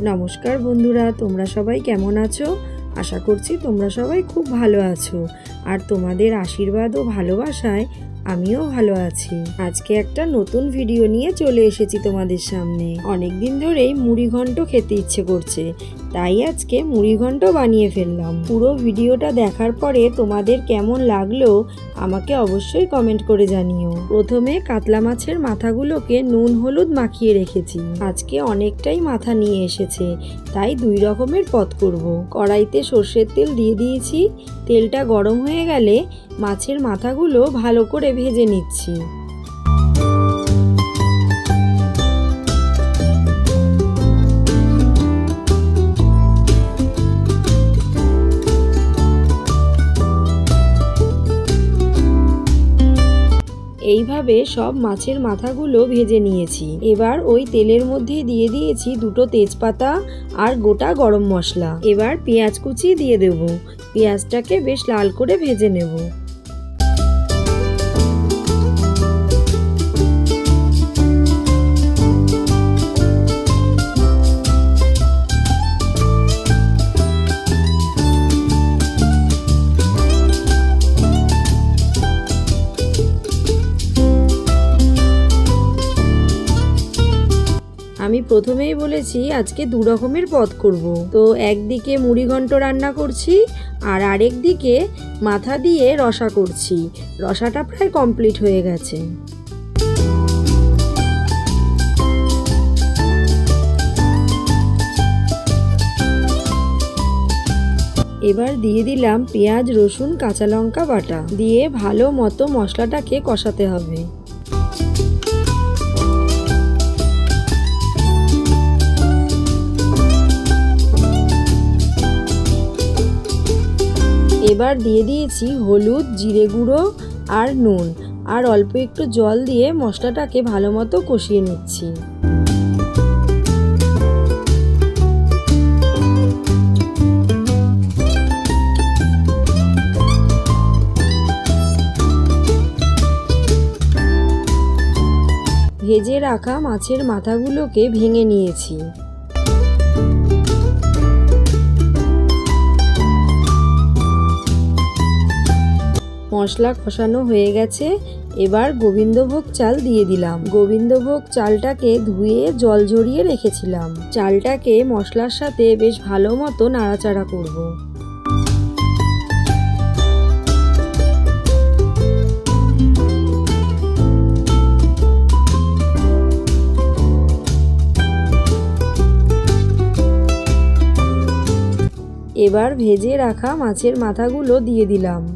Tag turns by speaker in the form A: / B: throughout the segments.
A: নমস্কার বন্ধুরা, তোমরা সবাই কেমন আছো? আশা করছি তোমরা সবাই খুব ভালো আছো। আর তোমাদের আশীর্বাদ ও ভালোবাসায় আমিও ভালো আছি। আজকে একটা নতুন ভিডিও নিয়ে চলে এসেছি তোমাদের সামনে। অনেক দিন ধরেই মুড়ি ঘন্ট খেতে ইচ্ছে করছে, তাই আজকে মুড়ি ঘন্ট বানিয়ে ফেললাম। পুরো ভিডিওটা দেখার পরে তোমাদের কেমন লাগল, আমাকে অবশ্যই কমেন্ট করে জানিও। প্রথমে কাতলা মাছের মাথাগুলোকে নুন হলুদ মাখিয়ে রেখেছি। আজকে অনেকটাই মাথা নিয়ে এসেছে, তাই দুই রকমের পদ করব। কড়াইতে সর্ষের তেল দিয়ে দিয়েছি। তেলটা গরম হয়ে গেলে মাছের মাথাগুলো ভালো করে ভেজে নিচ্ছি। এইভাবে সব মাছের মাথাগুলো ভেজে নিয়েছি। এবার ওই তেলের মধ্যে দিয়ে দিয়েছি দুটো তেজপাতা আর গোটা গরম মশলা। এবার পেঁয়াজ কুচি দিয়ে দেব। পেঁয়াজটাকে বেশ লাল করে ভেজে নেব। প্রথমেই বলেছি আজকে দু রকমের পদ করব। তো একদিকে মুড়ি ঘন্ট রান্না করছি, আর আরেক দিকে মাথা দিয়ে রসা করছি। রসাটা প্রায় কমপ্লিট হয়ে গেছে। এবার দিয়ে দিলাম পেঁয়াজ, রসুন, কাঁচা লঙ্কা বাটা। দিয়ে ভালো মতো মশলাটাকে কষাতে হবে। এবার দিয়ে দিয়েছি হলুদ, জিরে গুঁড়ো আর নুন। আর অল্প একটু জল দিয়ে মশলাটাকে ভালো মতো কষিয়ে নিচ্ছি। ভেজে রাখা মাছের মাথাগুলোকে ভেঙে নিয়েছি। মশলা কষানো হয়ে গেছে। এবার গোবিন্দভোগ চাল দিয়ে দিলাম। গোবিন্দভোগ চালটাকে ধুয়ে জল ঝরিয়ে রেখেছিলাম। চালটাকে মশলার সাথে বেশ ভালো মতো নাড়াচাড়া করব। এবার ভেজে রাখা মাছের মাথাগুলো দিয়ে দিলাম।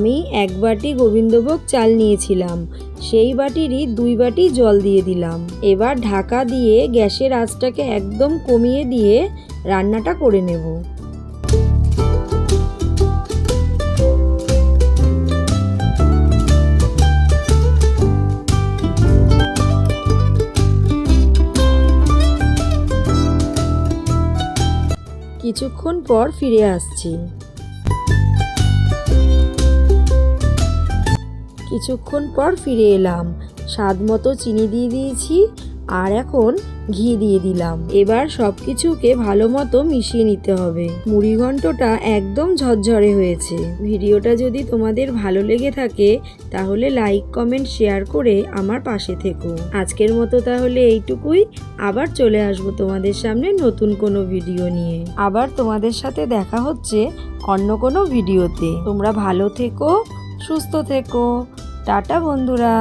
A: আমি এক বাটি গোবিন্দভোগ চাল নিয়েছিলাম। সেই বাটিরই দুই বাটি জল দিয়ে দিলাম। এবার ঢাকা দিয়ে গ্যাসের আঁচটাকে একদম কমিয়ে দিয়ে রান্নাটা করে নেব। কিছুক্ষণ পর ফিরে আসছি। কিছুক্ষণ পর ফিরে এলাম। স্বাদ মতো চিনি দিয়ে দিয়েছি আর এখন ঘি দিয়ে দিলাম। এবার সব কিছুকে ভালো মতো মিশিয়ে নিতে হবে। মুড়ি ঘন্টটা একদম ঝরঝরে হয়েছে। ভিডিওটা যদি তোমাদের ভালো লেগে থাকে, তাহলে লাইক, কমেন্ট, শেয়ার করে আমার পাশে থেকো। আজকের মতো তাহলে এইটুকুই। আবার চলে আসব তোমাদের সামনে নতুন কোনো ভিডিও নিয়ে। আবার তোমাদের সাথে দেখা হচ্ছে অন্য কোনো ভিডিওতে। তোমরা ভালো থেকো, সুস্থ থেকো। টাটা বন্ধুরা।